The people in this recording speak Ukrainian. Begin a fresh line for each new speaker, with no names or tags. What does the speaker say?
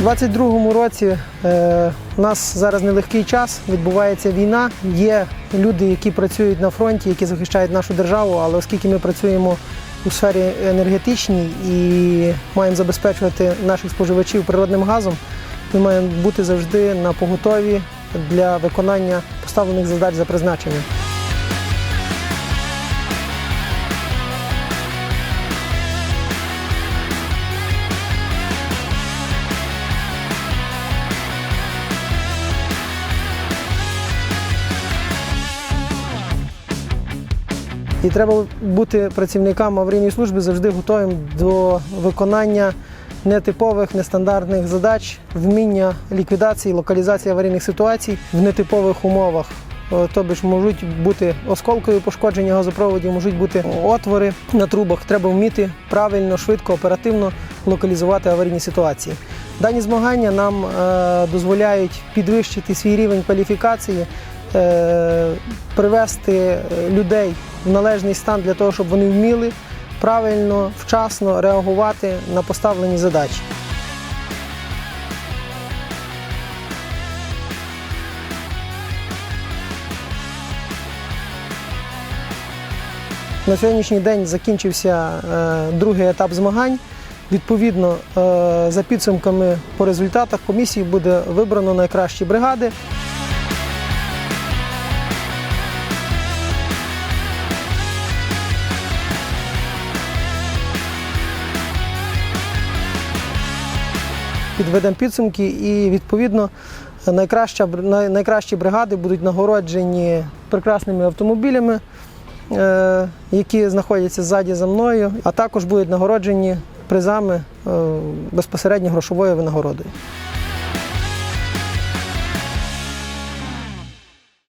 У 22-му році е, у нас зараз нелегкий час, відбувається війна. Є люди, які працюють на фронті, які захищають нашу державу, але оскільки ми працюємо у сфері енергетичній і маємо забезпечувати наших споживачів природним газом, ми маємо бути завжди на поготові для виконання поставлених задач за призначенням. І треба бути працівникам аварійної служби завжди готовим до виконання нетипових, нестандартних задач, вміння ліквідації, локалізації аварійних ситуацій в нетипових умовах. Е, Тобто ж можуть бути осколкові пошкодження газопроводів, можуть бути отвори на трубах. Треба вміти правильно, швидко, оперативно локалізувати аварійні ситуації. Дані змагання нам е, дозволяють підвищити свій рівень кваліфікації, е, привести е, людей в належний стан для того, щоб вони вміли правильно, вчасно реагувати на поставлені задачі. На сьогоднішній день закінчився е, другий етап змагань. Відповідно, е, за підсумками по результатах комісії буде вибрано найкращі бригади. Підведемо підсумки і відповідно найкраща, найкращі бригади будуть нагороджені прекрасними автомобілями, е, які знаходяться ззаді за мною, а також будуть нагороджені призами е, безпосередньо грошовою винагородою.